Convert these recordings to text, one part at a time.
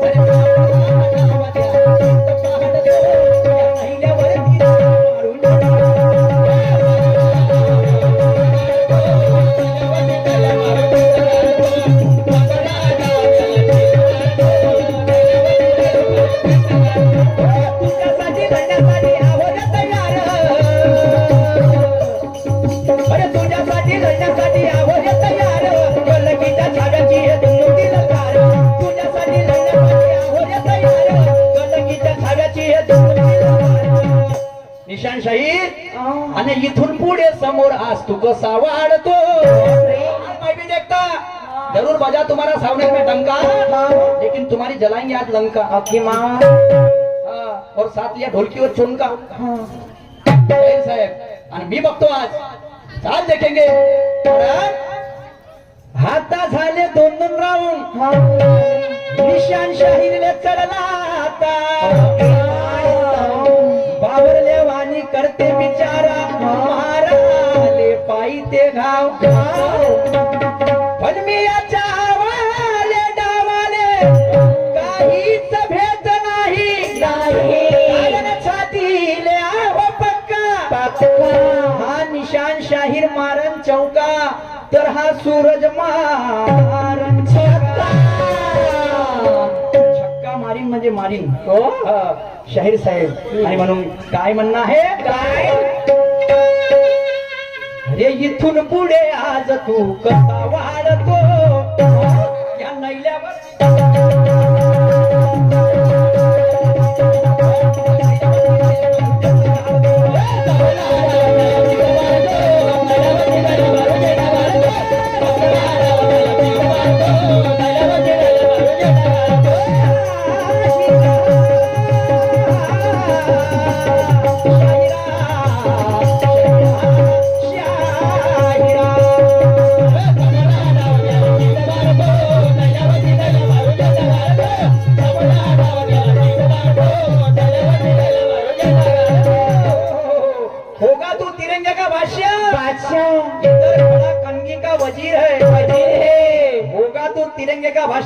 But it's शहीद आणि इथून पुढे समोर आज तू कसा वाढतो मैं भी देखता. जरूर बजा तुम्हारा सामने में डंका लेकिन तुम्हारी जलाएंगे आज लंका. अखी माँ. और साथ लिया ढोलकी और चुनका साहेब आणि मी बघतो आज. आज देखेंगे. हाता झाले दोन दोन राऊंड. निशान शाहीरले चढला आता. चौका तर हा सूरज मारन छक्का. छक्का मारीन म्हणजे मारीन. हो? हा, शाहीर साहेब आणि म्हणून काय म्हणणं आहे? काय? हे इथून पुढे आज तू कसा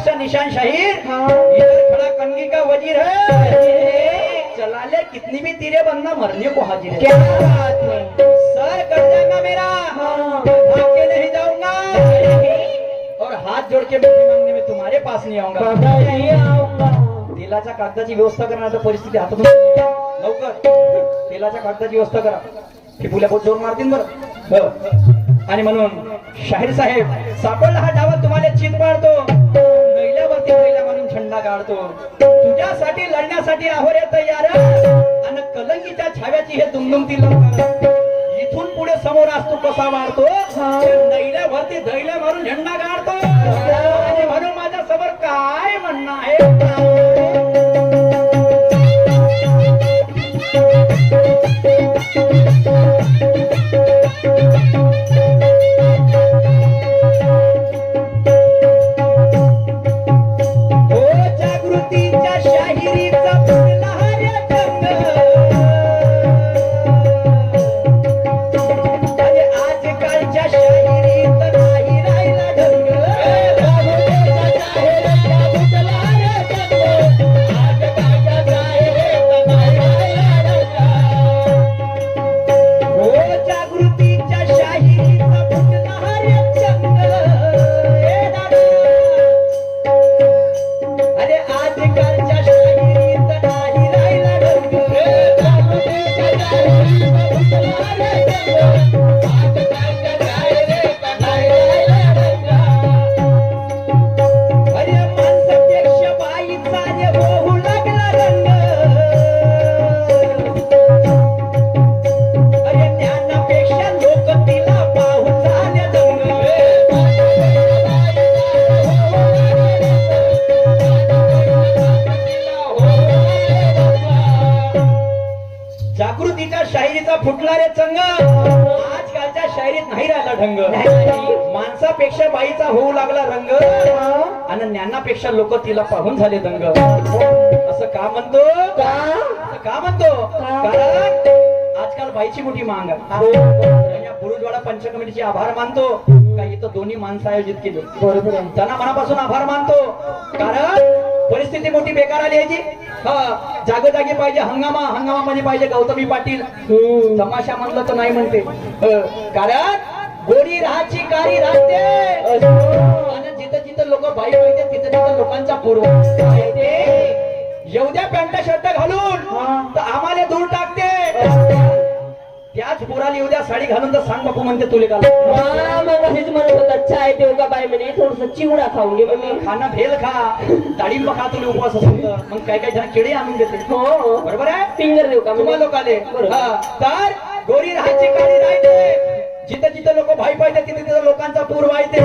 बादशाह निशान हाँ। इधर खड़ा कनगी का वजीर है। चला ले कितनी भी तीरे बनना मरने को हाजिर है। क्या सर कट जाएगा मेरा। हाँ। के नहीं जाऊंगा। और हाथ जोड़ के माफी मांगने में तुम्हारे पास नहीं आऊंगा। तेलाच्या कागदाची व्यवस्था करण्याची परिस्थिती हातातून लवकर. तेलाच्या कागदाची व्यवस्था करा. की फुल्या बहुत जोर मारतील बरं. हो. आणि म्हणून शाहीर साहेब सापडला हा डावा तुम्हाला चित पाडतो. काढतो तुझ्यासाठी लढण्यासाठी आहो रे तयार आणि कलंगीच्या छाव्याची हे दुमदुमती इथून पुढे समोर असतो कसा मारतो नैल्यावरती दैल्या मारून झेंडा काढतो माणसापेक्षा बाईचा होऊ लागला रंग. आणि ज्ञानापेक्षा लोक तिला पाहून झाले दंग. असं का म्हणतो? असं का म्हणतो? कारण आजकाल बाईची मोठी मांग. बुरुजवाडा पंच कमिटीचे आभार मानतो. का इथं दोन्ही माणसं आयोजित केले त्यांना मनापासून आभार मानतो. कारण परिस्थिती मोठी बेकार आली याची हा जागोजागी पाहिजे हंगामा. हंगामामध्ये पाहिजे गौतमी पाटील. तमाशा म्हणलं तर नाही म्हणते. कारण गोडी राहाची कारी राहते. आणि जिथं जिथं लोक बाई पाहिजे तिथं तिथं लोकांचा पूर्व? एवढ्या पॅन्ट शर्ट घालून हा. तर आम्हाला दूर टाकते. त्याच पोराला एवढ्या साडी घालून तर सांग बापू म्हणते तुले घाल हा, मग असेच म्हणत होता चाय देऊ का बाई म्हणे? थोडस चिवडा खाऊन घे म्हणे. खाना भेल खा. डाळिंब खा तुला उपवास असेल तर. मग काही काही जण केळी आणून देते. हो बरोबर आहे? फिंगर देऊ का तुम्हा म्हणे लोकाले. हा, तर गोरी राहायची काळी राहते. जिथं लोक भाई पाहिजे तिथे तिथं लोकांचा पूर वाहते?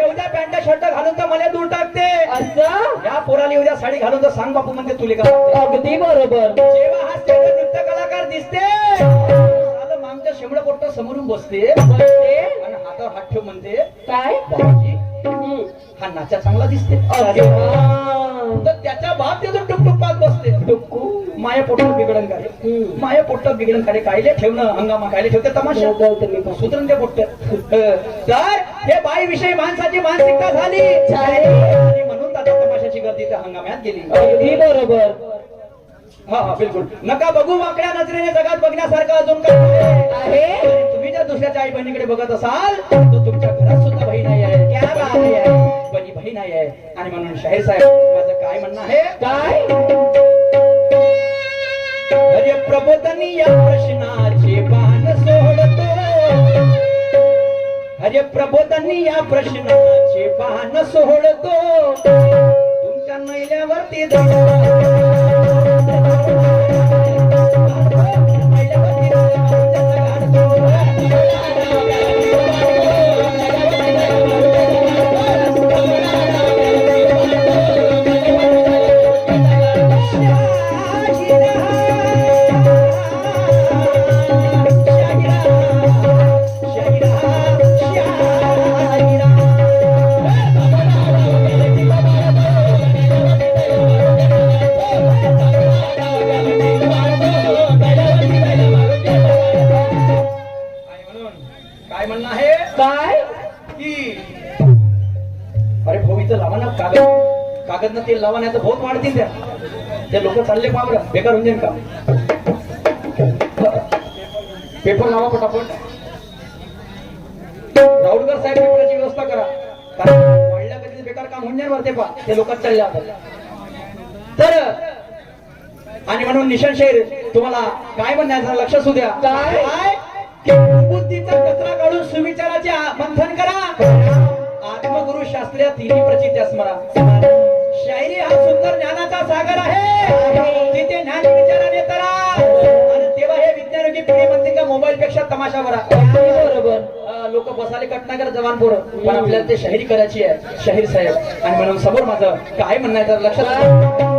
एवढ्या पॅन्ट शर्ट घालून तर मला दूर टाकते. असं? या पोराला एवढ्या साडी घालून तर सांग बापू म्हणते तुले का? अगदी बरोबर. जेव्हा हा स्टेजवर नृत्य कलाकार दिसते मागच्या शेमडं पोट्ट समोरून बसते. बसते. आणि हातावर हात ठेव म्हणते काय. हा नाचा चांगला दिसते. तर त्याच्या बाप तिथून टुकटुक पाहत बसते. टुक्कू माया पोटात बिघडण काय. माया पोटात बिघडण काय कायले ठेवणं हंगामा कायले ठेवते? तमाशा. सुधरण ते पोट्ट तर हे बाई विषयी माणसाची मानसिकता झाली. आणि म्हणून आता तमाशाची गर्दी त्या हंगामात गेली. बरोबर. हा हा बिलकुल. नका बघू वाकड्या नजरेने जगात बघण्यासारखं अजून काय आहे. तुम्ही जर दुसऱ्याच्या आई बहिणीकडे बघत असाल तर तुमच्या घरात सुद्धा बहीण आहे. बहीण आहे. आणि म्हणून शाहीर साहेब माझं काय म्हणणं आहे? काय? अरे प्रबोधनी या प्रश्नाचे बाण सोडतो. अरे प्रबोधनी या प्रश्नाचे बाण सोडतो. तुमच्या नैल्यावरती जाणार ना तेल लावा नाही तर बहुत वाढतील त्या. ते लोक चालले पावर बेकार होऊन जाईल का? पेपर लावा पटापट. राऊलकर साहेब पेपराची व्यवस्था करा. कारण वाढल्या कधी बेकार काम होऊन जाईल ते पा ते लोक चालले आता. तर आणि म्हणून निशान शेर तुम्हाला काय म्हणण्याचं लक्ष असू द्या. काय? की बुद्धीचा कचरा काढून सुविचाराचे मंथन करा. आत्मगुरु शास्त्रीय तिन्ही प्रचित्या स्मरा शायरी हा सुंदर ज्ञानाचा सागर आहे. तिथे ज्ञान विचाराने तरा आणि तेव्हा हे विज्ञानिकी पिढी म्हणते का मोबाईल पेक्षा तमाशा बरा. बरोबर. लोक बसाले कटनागर जवान पोरं. पण आपल्याला ते शाहिरी करायची आहे. शाहीर साहेब. आणि म्हणून समोर माझं काय म्हणणं आहे तर लक्षात ठेवा.